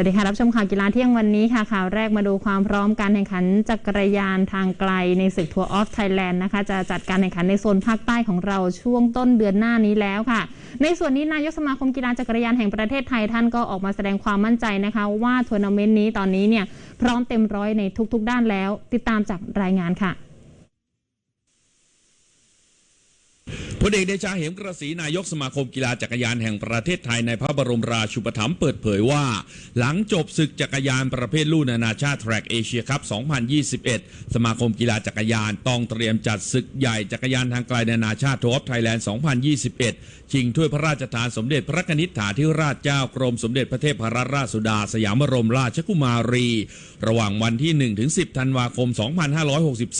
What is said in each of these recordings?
วัสดีค่ะ รับชมข่าวกีฬาเที่ยงวันนี้ค่ะข่าวแรกมาดูความพร้อมการแข่งขันจักรยานทางไกลในศึกทัวร์ออฟไทยแลนด์นะคะ จะจัดการแข่งขันในโซนภาคใต้ของเราช่วงต้นเดือนหน้านี้แล้วค่ะ ในส่วนนี้นายกสมาคมกีฬาจักรยานแห่งประเทศไทยท่านก็ออกมาแสดงความมั่นใจนะคะ ว่าทัวร์นาเมนต์นี้ตอนนี้เนี่ยพร้อมเต็มร้อยในทุกๆ ด้านแล้ว ติดตามจากรายงานค่ะ พลเอกเดชาเหมกระศรีนายกสมาคมกีฬาจักรยานแห่งประเทศไทยในพระบรมราชูปถัมภ์เปิดเผยว่า หลังจบศึกจักรยานประเภทลู่นานาชาติแทร็กเอเชียคัพ2021 สมาคมกีฬาจักรยานต้องเตรียมจัดศึกใหญ่จักรยานทางไกลนานาชาติทัวร์ไทยแลนด์ 2021 ชิงถ้วยพระราชทานสมเด็จพระนิษฐาธิราชเจ้ากรมสมเด็จพระเทพรัตนราชสุดา สยามบรมราชกุมารี ระหว่างวันที่ 1 ถึง 10 ธันวาคม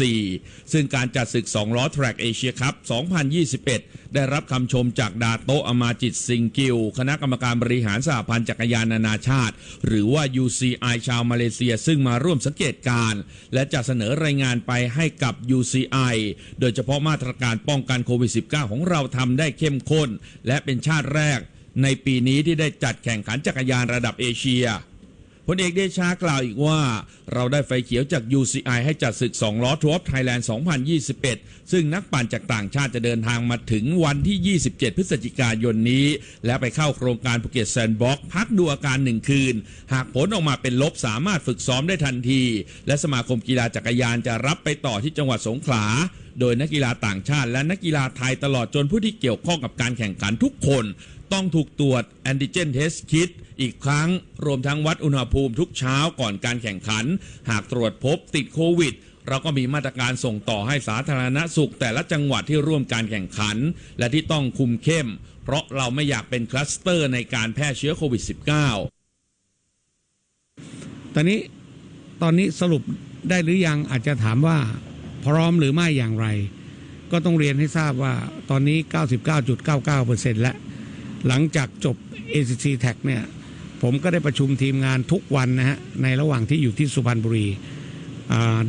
2564 ซึ่งการจัดศึก2ล้อแทร็กเอเชียคัพ2021ได้รับคำชมจากดาโตะอมาจิตซิงกิว คณะกรรมการบริหารสหพันธ์จักรยานนานาชาติ หรือว่า UCI ชาวมาเลเซีย ซึ่งมาร่วมสังเกตการณ์และจะเสนอรายงานไปให้กับ UCI โดยเฉพาะมาตรการป้องกันโควิด -19 ของเราทำได้เข้มข้น และเป็นชาติแรก ในปีนี้ที่ได้จัดแข่งขันจักรยานระดับเอเชีย พลเอกเดชากล่าวอีกว่า เราได้ไฟเขียวจาก UCI ให้จัดศึก 2 ล้อทัวร์ไทยแลนด์ 2021 ซึ่งนักปั่นจากต่างชาติจะเดินทางมาถึงวันที่ 27 พฤศจิกายนนี้ และไปเข้าโครงการภูเก็ตแซนด์บ็อกพักดูอาการหนึ่งคืน หากผลออกมาเป็นลบสามารถฝึกซ้อมได้ทันที และสมาคมกีฬาจักรยานจะรับไปต่อที่จังหวัดสงขลา โดยนักกีฬาต่างชาติและนักกีฬาไทยตลอดจนผู้ที่เกี่ยวข้องกับการแข่งขันทุกคน ต้องถูกตรวจแอนติเจนเทสคิดอีกครั้ง รวมทั้งวัดอุณหภูมิทุกเช้าก่อนการแข่งขัน หากตรวจพบติดโควิดเราก็มีมาตรการส่งต่อให้สาธารณสุข แต่ละจังหวัดที่ร่วมการแข่งขัน และที่ต้องคุมเข้ม เพราะเราไม่อยากเป็นคลัสเตอร์ในการแพร่เชื้อโควิด -19 ตอนนี้ตอนนี้สรุปได้หรือยังอาจจะถามว่า พร้อมหรือไม่อย่างไร ก็ต้องเรียนให้ทราบว่าตอนนี้ 99.99%แล้ว หลังจากจบ ACC Tag เนี่ย ผมก็ได้ประชุมทีมงานทุกวันนะฮะ ในระหว่างที่อยู่ที่สุพรรณบุรี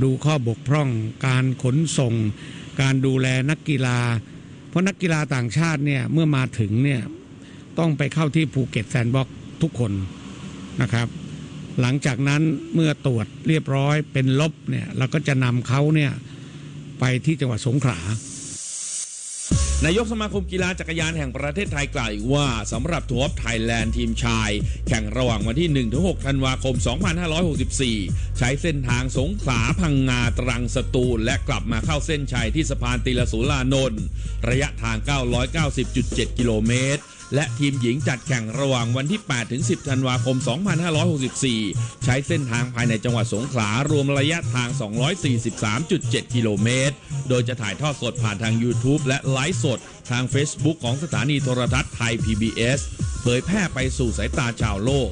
ดูข้อบกพร่อง การขนส่ง การดูแลนักกีฬา เพราะนักกีฬาต่างชาติเนี่ย เมื่อมาถึงเนี่ย ต้องไปเข้าที่ภูเก็ตแซนด์บ็อกทุกคนนะครับหลังจากนั้นเมื่อตรวจเรียบร้อยเป็นลบเนี่ยเราก็จะนำเขาเนี่ย ไปที่จังหวัดสงขลานายกสมาคมกีฬาจักรยานแห่งประเทศไทยกล่าวอีกว่าสำหรับทัวร์ไทยแลนด์ทีมชาย แข่งระหว่างวันที่ 1-6 ธันวาคม 2564 ใช้เส้นทางสงขลาพังงาตรังสตูล และกลับมาเข้าเส้นชัยที่สะพานติลสุรานนท์ระยะทาง 990.7 กิโลเมตร และทีมหญิงจัดแข่งระหว่างวันที่ 8 ถึง 10 ธันวาคม 2564 ใช้เส้นทางภายในจังหวัดสงขลารวมระยะทาง 243.7 กิโลเมตร โดยจะถ่ายทอดสดผ่านทาง YouTube และไลฟ์สดทาง Facebook ของสถานีโทรทัศน์ไทย PBS เผยแพร่ไปสู่สายตาชาวโลก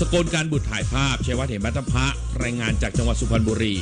สกลการบุตรถ่ายภาพเชวัฒน์เหมรัตพะรายงานจากจังหวัดสุพรรณบุรี